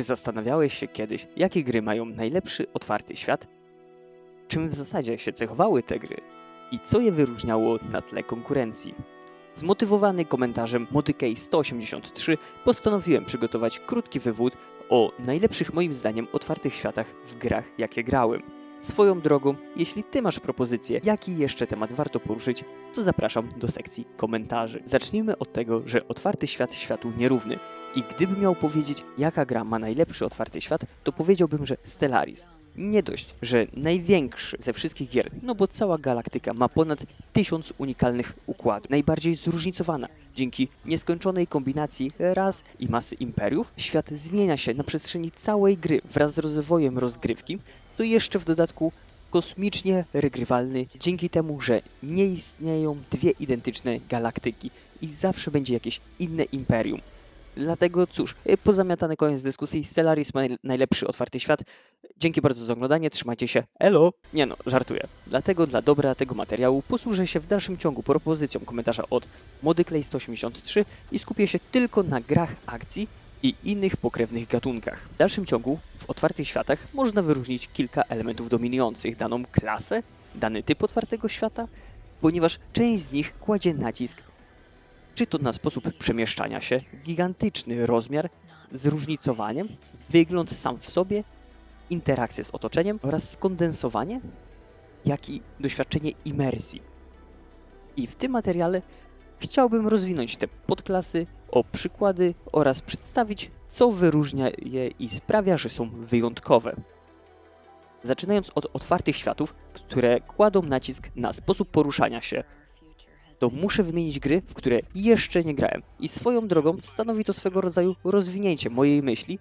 Czy zastanawiałeś się kiedyś, jakie gry mają najlepszy otwarty świat? Czym w zasadzie się cechowały te gry? I co je wyróżniało na tle konkurencji? Zmotywowany komentarzem Motykej 183 postanowiłem przygotować krótki wywód o najlepszych moim zdaniem otwartych światach w grach, jakie grałem. Swoją drogą, jeśli Ty masz propozycję, jaki jeszcze temat warto poruszyć, to zapraszam do sekcji komentarzy. Zacznijmy od tego, że otwarty świat światu nierówny. I gdybym miał powiedzieć, jaka gra ma najlepszy otwarty świat, to powiedziałbym, że Stellaris. Nie dość, że największy ze wszystkich gier, no bo cała galaktyka ma ponad tysiąc unikalnych układów, najbardziej zróżnicowana. Dzięki nieskończonej kombinacji ras i masy imperiów, świat zmienia się na przestrzeni całej gry wraz z rozwojem rozgrywki, to jeszcze w dodatku kosmicznie regrywalny dzięki temu, że nie istnieją dwie identyczne galaktyki i zawsze będzie jakieś inne imperium. Dlatego cóż, y, pozamiatany koniec dyskusji, Stellaris ma najlepszy otwarty świat. Dzięki bardzo za oglądanie, trzymajcie się, elo! Nie no, żartuję. Dlatego dla dobra tego materiału posłużę się w dalszym ciągu propozycją komentarza od ModyClay183 i skupię się tylko na grach akcji i innych pokrewnych gatunkach. W dalszym ciągu w otwartych światach można wyróżnić kilka elementów dominujących daną klasę, dany typ otwartego świata, ponieważ część z nich kładzie nacisk czy to na sposób przemieszczania się, gigantyczny rozmiar, zróżnicowanie, wygląd sam w sobie, interakcje z otoczeniem oraz skondensowanie, jak i doświadczenie imersji. I w tym materiale chciałbym rozwinąć te podklasy o przykłady oraz przedstawić, co wyróżnia je i sprawia, że są wyjątkowe. Zaczynając od otwartych światów, które kładą nacisk na sposób poruszania się, to muszę wymienić gry, w które jeszcze nie grałem. I swoją drogą stanowi to swego rodzaju rozwinięcie mojej myśli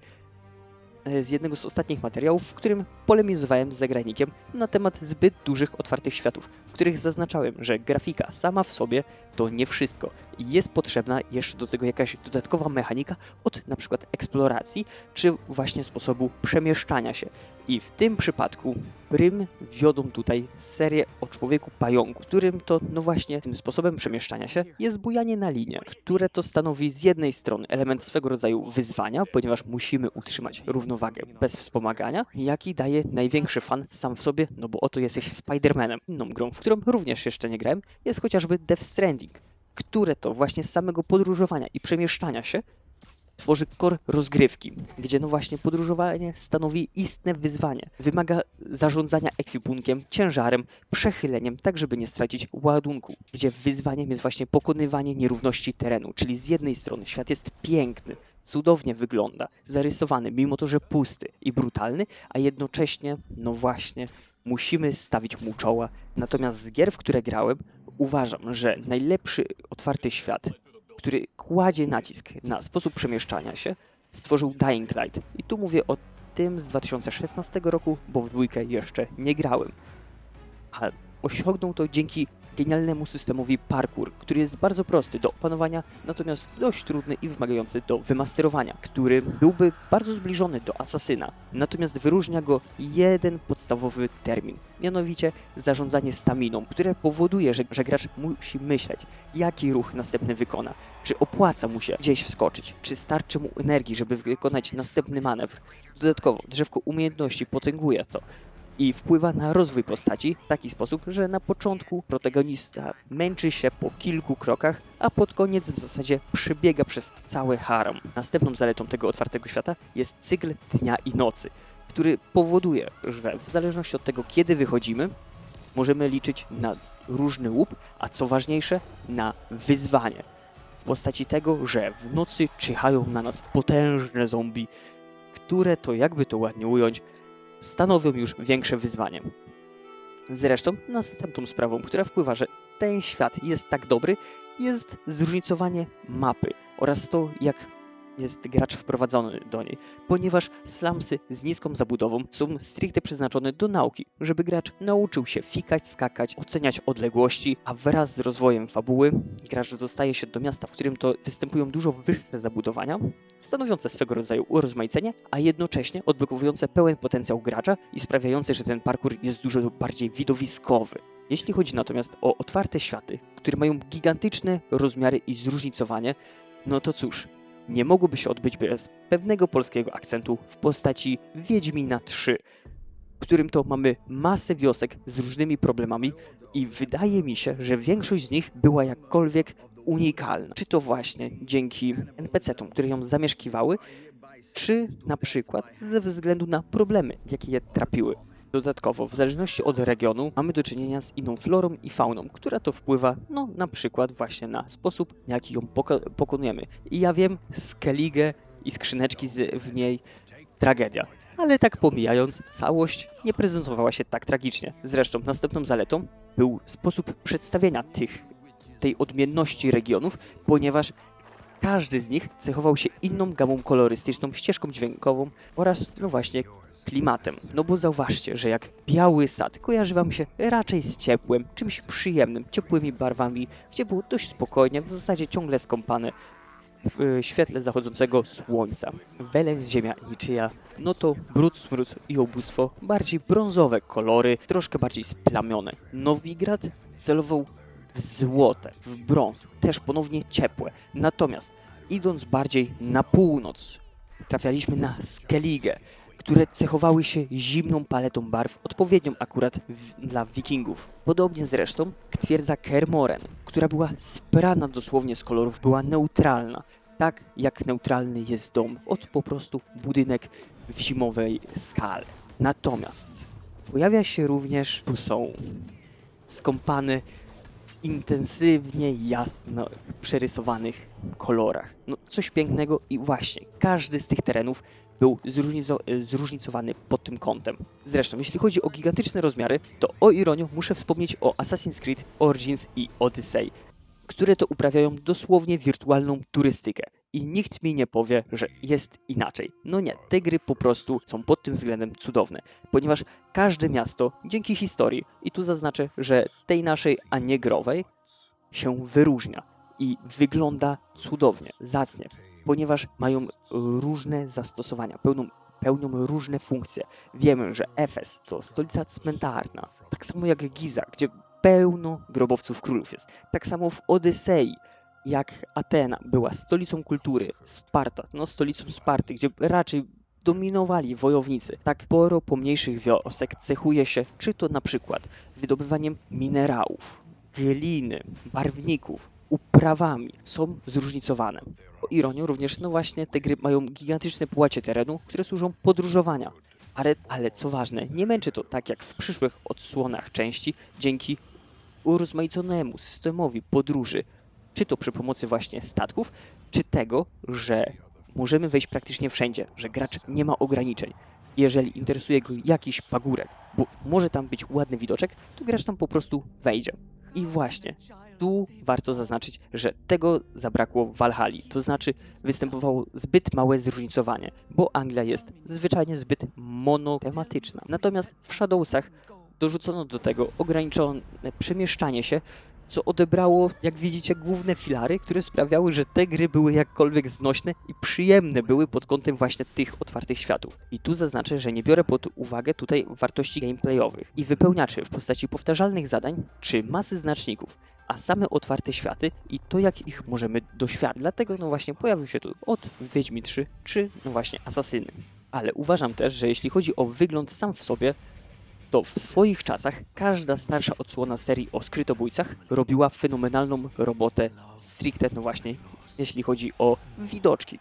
e, z jednego z ostatnich materiałów, w którym polemizowałem z zagranikiem na temat zbyt dużych otwartych światów, w których zaznaczałem, że grafika sama w sobie to nie wszystko jest potrzebna jeszcze do tego jakaś dodatkowa mechanika od przykład eksploracji, czy właśnie sposobu przemieszczania się. I w tym przypadku Prym wiodą tutaj serię o człowieku pająku, którym to, no właśnie, tym sposobem przemieszczania się jest bujanie na linie, które to stanowi z jednej strony element swego rodzaju wyzwania, ponieważ musimy utrzymać równowagę bez wspomagania, jak i daje największy fan sam w sobie, no bo oto jesteś Spider-Manem. Inną grą, w którą również jeszcze nie grałem, jest chociażby Death Stranding, które to właśnie z samego podróżowania i przemieszczania się tworzy kor rozgrywki, gdzie no właśnie podróżowanie stanowi istne wyzwanie. Wymaga zarządzania ekwipunkiem, ciężarem, przechyleniem, tak żeby nie stracić ładunku, gdzie wyzwaniem jest właśnie pokonywanie nierówności terenu, czyli z jednej strony świat jest piękny, cudownie wygląda, zarysowany, mimo to, że pusty i brutalny, a jednocześnie, no właśnie, musimy stawić mu czoła. Natomiast z gier, w które grałem, uważam, że najlepszy otwarty świat który kładzie nacisk na sposób przemieszczania się, stworzył Dying Light. I tu mówię o tym z 2016 roku, bo w dwójkę jeszcze nie grałem. A osiągnął to dzięki genialnemu systemowi parkour, który jest bardzo prosty do opanowania, natomiast dość trudny i wymagający do wymasterowania, który byłby bardzo zbliżony do Asasyna. Natomiast wyróżnia go jeden podstawowy termin, mianowicie zarządzanie staminą, które powoduje, że, że gracz musi myśleć, jaki ruch następny wykona, czy opłaca mu się gdzieś wskoczyć, czy starczy mu energii, żeby wykonać następny manewr. Dodatkowo, drzewko umiejętności potęguje to, i wpływa na rozwój postaci w taki sposób, że na początku protagonista męczy się po kilku krokach, a pod koniec w zasadzie przebiega przez cały harem. Następną zaletą tego otwartego świata jest cykl dnia i nocy, który powoduje, że w zależności od tego, kiedy wychodzimy, możemy liczyć na różny łup, a co ważniejsze, na wyzwanie. W postaci tego, że w nocy czyhają na nas potężne zombie, które to, jakby to ładnie ująć, stanowią już większe wyzwanie. Zresztą następną sprawą, która wpływa, że ten świat jest tak dobry, jest zróżnicowanie mapy oraz to, jak jest gracz wprowadzony do niej, ponieważ slumsy z niską zabudową są stricte przeznaczone do nauki, żeby gracz nauczył się fikać, skakać, oceniać odległości, a wraz z rozwojem fabuły gracz dostaje się do miasta, w którym to występują dużo wyższe zabudowania, stanowiące swego rodzaju urozmaicenie, a jednocześnie odblokowujące pełen potencjał gracza i sprawiające, że ten parkour jest dużo bardziej widowiskowy. Jeśli chodzi natomiast o otwarte światy, które mają gigantyczne rozmiary i zróżnicowanie, no to cóż, nie mogłoby się odbyć bez pewnego polskiego akcentu w postaci Wiedźmina 3, w którym to mamy masę wiosek z różnymi problemami i wydaje mi się, że większość z nich była jakkolwiek unikalna. Czy to właśnie dzięki NPC-tom, które ją zamieszkiwały, czy na przykład ze względu na problemy, jakie je trapiły. Dodatkowo, w zależności od regionu, mamy do czynienia z inną florą i fauną, która to wpływa, no, na przykład właśnie na sposób, jaki ją poko pokonujemy. I ja wiem, Skellige i skrzyneczki z, w niej tragedia. Ale tak pomijając, całość nie prezentowała się tak tragicznie. Zresztą następną zaletą był sposób przedstawienia tych, tej odmienności regionów, ponieważ każdy z nich cechował się inną gamą kolorystyczną, ścieżką dźwiękową oraz, no właśnie, klimatem. No bo zauważcie, że jak biały sad kojarzy wam się raczej z ciepłem, czymś przyjemnym, ciepłymi barwami, gdzie było dość spokojnie, w zasadzie ciągle skąpane w y, świetle zachodzącego słońca. Weleń, ziemia niczyja, no to brud, smród i ubóstwo, bardziej brązowe kolory, troszkę bardziej splamione. Nowigrad celował w złote, w brąz, też ponownie ciepłe. Natomiast idąc bardziej na północ, trafialiśmy na Skellige, które cechowały się zimną paletą barw, odpowiednią akurat w, dla wikingów. Podobnie zresztą twierdza Kermoren, która była sprana dosłownie z kolorów, była neutralna. Tak jak neutralny jest dom, od po prostu budynek w zimowej skale. Natomiast pojawia się również, tu są skąpane intensywnie jasno przerysowanych kolorach. No, coś pięknego i właśnie każdy z tych terenów był zróżnico- zróżnicowany pod tym kątem. Zresztą, jeśli chodzi o gigantyczne rozmiary, to o ironię muszę wspomnieć o Assassin's Creed Origins i Odyssey, które to uprawiają dosłownie wirtualną turystykę. I nikt mi nie powie, że jest inaczej. No nie, te gry po prostu są pod tym względem cudowne, ponieważ każde miasto, dzięki historii, i tu zaznaczę, że tej naszej, a nie growej, się wyróżnia i wygląda cudownie, zacnie, ponieważ mają różne zastosowania, pełną, pełnią różne funkcje. Wiemy, że Efes to stolica cmentarna, tak samo jak Giza, gdzie pełno grobowców królów jest. Tak samo w Odysei, jak Atena była stolicą kultury, Sparta, no stolicą Sparty, gdzie raczej dominowali wojownicy. Tak sporo pomniejszych wiosek cechuje się czy to na przykład wydobywaniem minerałów, gliny, barwników, uprawami. Są zróżnicowane. O ironię również, no właśnie, te gry mają gigantyczne płacie terenu, które służą podróżowania. Ale, ale co ważne, nie męczy to tak jak w przyszłych odsłonach części dzięki urozmaiconemu systemowi podróży, czy to przy pomocy właśnie statków, czy tego, że możemy wejść praktycznie wszędzie, że gracz nie ma ograniczeń. Jeżeli interesuje go jakiś pagórek, bo może tam być ładny widoczek, to gracz tam po prostu wejdzie. I właśnie, tu warto zaznaczyć, że tego zabrakło w Valhalla, to znaczy występowało zbyt małe zróżnicowanie, bo Anglia jest zwyczajnie zbyt monotematyczna. Natomiast w Shadowsach dorzucono do tego ograniczone przemieszczanie się, co odebrało, jak widzicie, główne filary, które sprawiały, że te gry były jakkolwiek znośne i przyjemne były pod kątem właśnie tych otwartych światów. I tu zaznaczę, że nie biorę pod uwagę tutaj wartości gameplayowych i wypełniaczy w postaci powtarzalnych zadań czy masy znaczników, a same otwarte światy i to, jak ich możemy doświadczyć. Dlatego no właśnie pojawił się tu od Wiedźmi 3 czy no właśnie Asasyny. Ale uważam też, że jeśli chodzi o wygląd sam w sobie, to w swoich czasach każda starsza odsłona serii o skrytobójcach robiła fenomenalną robotę stricte, no właśnie, jeśli chodzi o widoczki.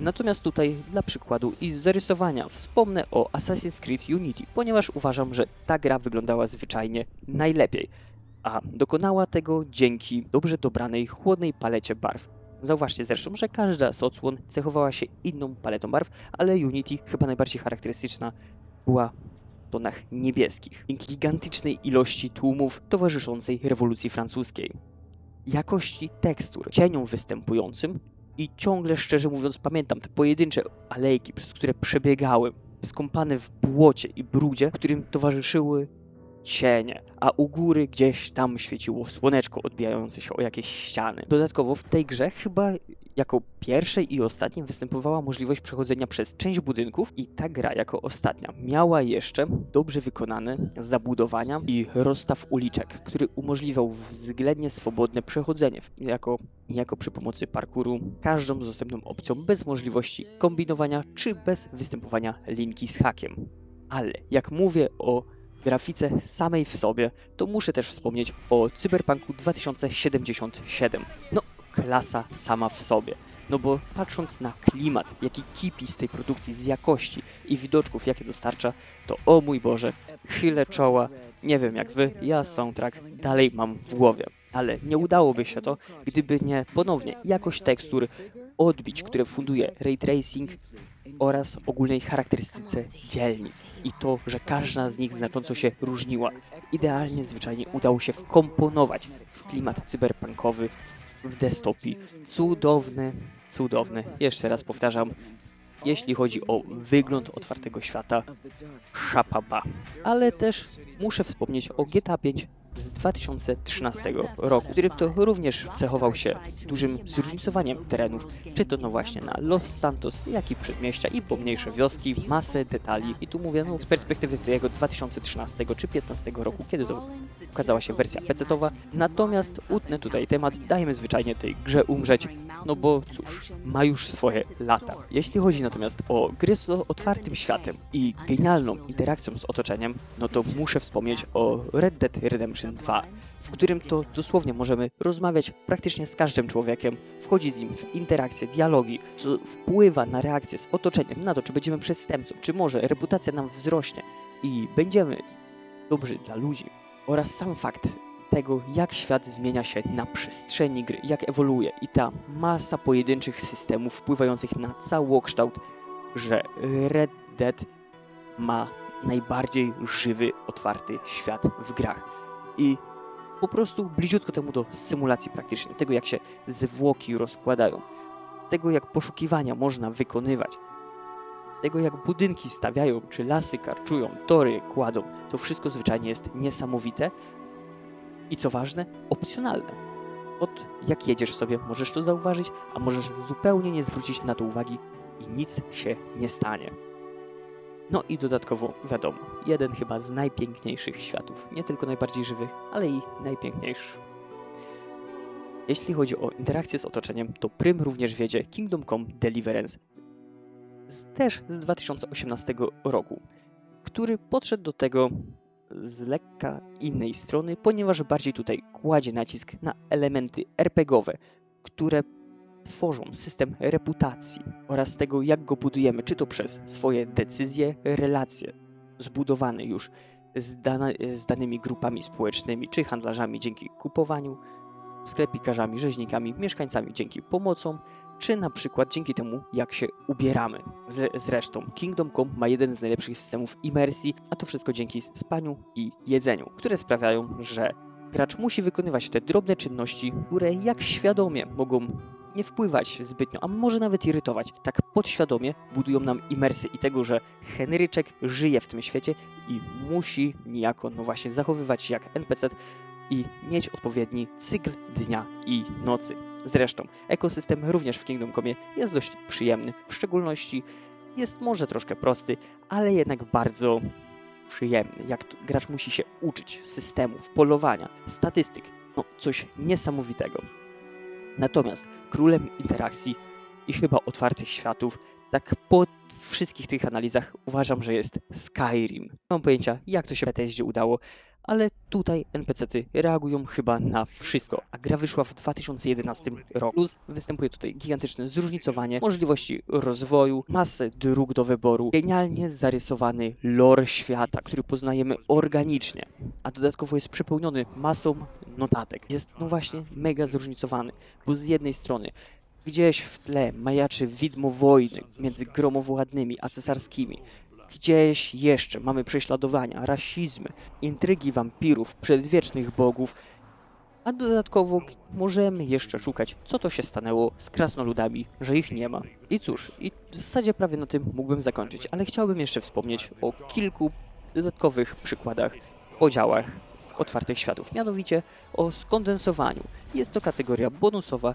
Natomiast tutaj dla przykładu i zarysowania wspomnę o Assassin's Creed Unity, ponieważ uważam, że ta gra wyglądała zwyczajnie najlepiej, a dokonała tego dzięki dobrze dobranej chłodnej palecie barw. Zauważcie zresztą, że każda z odsłon cechowała się inną paletą barw, ale Unity, chyba najbardziej charakterystyczna, była tonach niebieskich, dzięki gigantycznej ilości tłumów towarzyszącej rewolucji francuskiej. Jakości tekstur, cieniom występującym i ciągle szczerze mówiąc pamiętam te pojedyncze alejki, przez które przebiegałem, skąpane w błocie i brudzie, którym towarzyszyły cienie, a u góry gdzieś tam świeciło słoneczko odbijające się o jakieś ściany. Dodatkowo w tej grze chyba jako pierwszej i ostatniej występowała możliwość przechodzenia przez część budynków i ta gra jako ostatnia miała jeszcze dobrze wykonane zabudowania i rozstaw uliczek, który umożliwiał względnie swobodne przechodzenie jako, jako przy pomocy parkouru każdą dostępną opcją bez możliwości kombinowania czy bez występowania linki z hakiem. Ale jak mówię o grafice samej w sobie, to muszę też wspomnieć o Cyberpunku 2077. No, klasa sama w sobie. No bo patrząc na klimat, jaki kipi z tej produkcji, z jakości i widoczków, jakie dostarcza, to o mój Boże, chylę czoła. Nie wiem jak wy, ja soundtrack dalej mam w głowie. Ale nie udałoby się to, gdyby nie ponownie jakość tekstur, odbić, które funduje ray tracing oraz ogólnej charakterystyce dzielnic i to, że każda z nich znacząco się różniła. Idealnie zwyczajnie udało się wkomponować w klimat cyberpunkowy w dystopii. Cudowny, cudowny. Jeszcze raz powtarzam, jeśli chodzi o wygląd otwartego świata, szapaba. Ale też muszę wspomnieć o GTA 5 z 2013 roku, który to również cechował się dużym zróżnicowaniem terenów, czy to no właśnie na Los Santos, jak i przedmieścia i pomniejsze wioski, masę detali. I tu mówię no, z perspektywy tego 2013 czy 2015 roku, kiedy to ukazała się wersja PC-towa. Natomiast utnę tutaj temat, dajmy zwyczajnie tej grze umrzeć, no bo cóż, ma już swoje lata. Jeśli chodzi natomiast o gry z otwartym światem i genialną interakcją z otoczeniem, no to muszę wspomnieć o Red Dead Redemption 2, w którym to dosłownie możemy rozmawiać praktycznie z każdym człowiekiem, wchodzić z nim w interakcje, dialogi, co wpływa na reakcję z otoczeniem, na to, czy będziemy przestępcą, czy może reputacja nam wzrośnie i będziemy dobrzy dla ludzi. Oraz sam fakt tego, jak świat zmienia się na przestrzeni gry, jak ewoluuje i ta masa pojedynczych systemów wpływających na całokształt, że Red Dead ma najbardziej żywy, otwarty świat w grach. I po prostu bliziutko temu do symulacji praktycznej, tego jak się zwłoki rozkładają, tego jak poszukiwania można wykonywać, tego jak budynki stawiają, czy lasy karczują, tory kładą, to wszystko zwyczajnie jest niesamowite i co ważne, opcjonalne. Od jak jedziesz sobie, możesz to zauważyć, a możesz zupełnie nie zwrócić na to uwagi i nic się nie stanie. No i dodatkowo, wiadomo, jeden chyba z najpiękniejszych światów, nie tylko najbardziej żywych, ale i najpiękniejszy. Jeśli chodzi o interakcję z otoczeniem, to prym również wiedzie Kingdom Come Deliverance, też z 2018 roku, który podszedł do tego z lekka innej strony, ponieważ bardziej tutaj kładzie nacisk na elementy RPGowe, które tworzą system reputacji oraz tego, jak go budujemy, czy to przez swoje decyzje, relacje zbudowane już z, dana, z danymi grupami społecznymi, czy handlarzami dzięki kupowaniu, sklepikarzami, rzeźnikami, mieszkańcami dzięki pomocom, czy na przykład dzięki temu, jak się ubieramy. Zre- Zresztą Kingdom Come ma jeden z najlepszych systemów imersji, a to wszystko dzięki spaniu i jedzeniu, które sprawiają, że gracz musi wykonywać te drobne czynności, które jak świadomie mogą nie wpływać zbytnio, a może nawet irytować. Tak podświadomie budują nam imersję i tego, że Henryczek żyje w tym świecie i musi niejako, no właśnie, zachowywać się jak NPC i mieć odpowiedni cykl dnia i nocy. Zresztą, ekosystem również w Kingdom Come jest dość przyjemny, w szczególności jest może troszkę prosty, ale jednak bardzo przyjemny. Jak gracz musi się uczyć systemów, polowania, statystyk, no coś niesamowitego. Natomiast królem interakcji i chyba otwartych światów, tak po wszystkich tych analizach uważam, że jest Skyrim. Nie mam pojęcia, jak to się Bethesdzie udało, ale tutaj NPC-ty reagują chyba na wszystko, a gra wyszła w 2011 roku. Plus występuje tutaj gigantyczne zróżnicowanie możliwości rozwoju, masę dróg do wyboru, genialnie zarysowany lore świata, który poznajemy organicznie, a dodatkowo jest przepełniony masą notatek. Jest no właśnie mega zróżnicowany, bo z jednej strony gdzieś w tle majaczy widmo wojny między gromowładnymi a cesarskimi, Gdzieś jeszcze mamy prześladowania, rasizmy, intrygi wampirów, przedwiecznych bogów, a dodatkowo możemy jeszcze szukać, co to się stanęło z krasnoludami, że ich nie ma. I cóż, i w zasadzie prawie na tym mógłbym zakończyć, ale chciałbym jeszcze wspomnieć o kilku dodatkowych przykładach podziałach otwartych światów, mianowicie o skondensowaniu. Jest to kategoria bonusowa,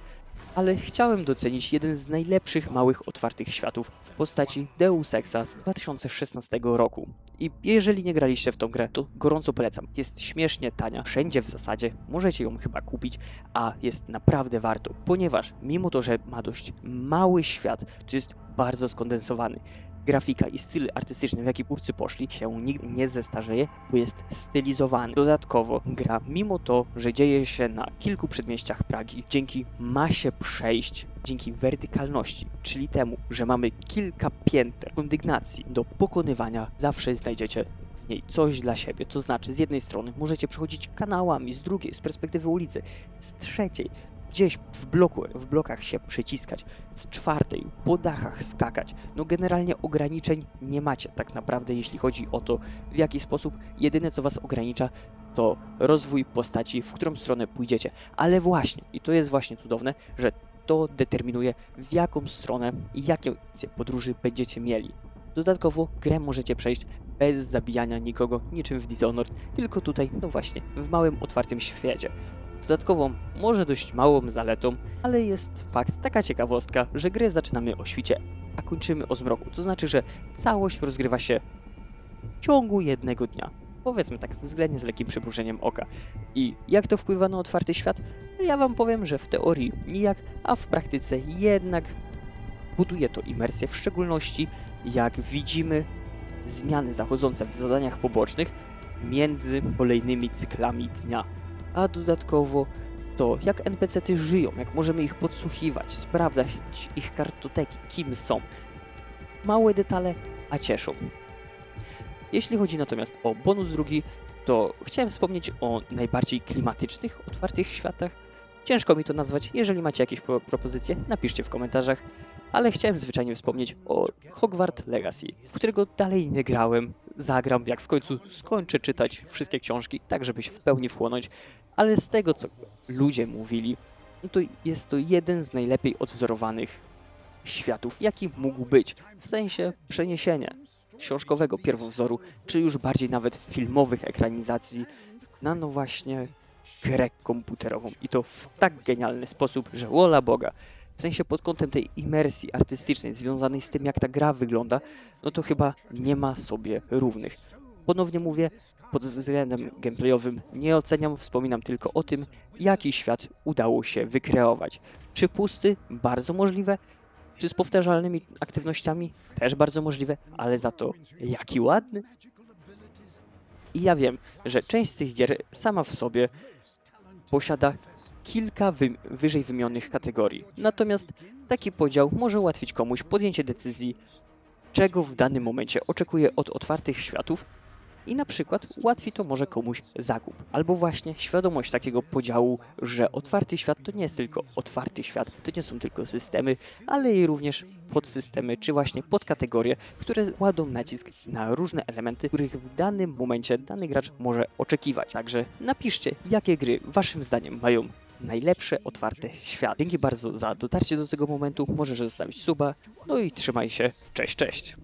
ale chciałem docenić jeden z najlepszych małych otwartych światów w postaci Deus Exa z 2016 roku. I jeżeli nie graliście w tą grę, to gorąco polecam. Jest śmiesznie tania, wszędzie w zasadzie, możecie ją chyba kupić, a jest naprawdę warto, ponieważ mimo to, że ma dość mały świat, to jest bardzo skondensowany. Grafika i styl artystyczny, w jaki twórcy poszli, się nigdy nie zestarzeje, bo jest stylizowany. Dodatkowo gra, mimo to, że dzieje się na kilku przedmieściach Pragi, dzięki masie przejść, dzięki wertykalności, czyli temu, że mamy kilka pięter kondygnacji do pokonywania, zawsze znajdziecie w niej coś dla siebie. To znaczy, z jednej strony możecie przechodzić kanałami, z drugiej, z perspektywy ulicy, z trzeciej, gdzieś w bloku, w blokach się przyciskać, z czwartej, po dachach skakać. No generalnie ograniczeń nie macie tak naprawdę, jeśli chodzi o to, w jaki sposób. Jedyne, co was ogranicza, to rozwój postaci, w którą stronę pójdziecie. Ale właśnie, i to jest właśnie cudowne, że to determinuje, w jaką stronę i jakie opcje podróży będziecie mieli. Dodatkowo grę możecie przejść bez zabijania nikogo, niczym w Dishonored, tylko tutaj, no właśnie, w małym, otwartym świecie. Dodatkową, może dość małą zaletą, ale jest fakt, taka ciekawostka, że grę zaczynamy o świcie, a kończymy o zmroku. To znaczy, że całość rozgrywa się w ciągu jednego dnia. Powiedzmy tak, względnie z lekkim przymrużeniem oka. I jak to wpływa na otwarty świat? No ja wam powiem, że w teorii nijak, a w praktyce jednak buduje to imersję, w szczególności jak widzimy zmiany zachodzące w zadaniach pobocznych między kolejnymi cyklami dnia. A dodatkowo to, jak NPC-ty żyją, jak możemy ich podsłuchiwać, sprawdzać ich kartoteki, kim są. Małe detale, a cieszą. Jeśli chodzi natomiast o bonus drugi, to chciałem wspomnieć o najbardziej klimatycznych, otwartych światach. Ciężko mi to nazwać, jeżeli macie jakieś pro- propozycje, napiszcie w komentarzach, ale chciałem zwyczajnie wspomnieć o Hogwarts Legacy, w którego dalej nie grałem. Zagram, jak w końcu skończę czytać wszystkie książki, tak żeby się w pełni wchłonąć, ale z tego, co ludzie mówili, no to jest to jeden z najlepiej odwzorowanych światów, jaki mógł być, w sensie przeniesienia książkowego pierwowzoru, czy już bardziej nawet filmowych ekranizacji na no właśnie grę komputerową i to w tak genialny sposób, że wola Boga. W sensie pod kątem tej imersji artystycznej związanej z tym, jak ta gra wygląda, no to chyba nie ma sobie równych. Ponownie mówię, pod względem gameplayowym nie oceniam, wspominam tylko o tym, jaki świat udało się wykreować. Czy pusty? Bardzo możliwe. Czy z powtarzalnymi aktywnościami? Też bardzo możliwe, ale za to jaki ładny. I ja wiem, że część z tych gier sama w sobie posiada kilka wy wyżej wymienionych kategorii. Natomiast taki podział może ułatwić komuś podjęcie decyzji, czego w danym momencie oczekuje od otwartych światów i na przykład ułatwi to może komuś zakup. Albo właśnie świadomość takiego podziału, że otwarty świat to nie jest tylko otwarty świat, to nie są tylko systemy, ale i również podsystemy, czy właśnie podkategorie, które kładą nacisk na różne elementy, których w danym momencie dany gracz może oczekiwać. Także napiszcie, jakie gry waszym zdaniem mają najlepsze otwarte świat. Dzięki bardzo za dotarcie do tego momentu, możesz zostawić suba, no i trzymaj się, cześć, cześć!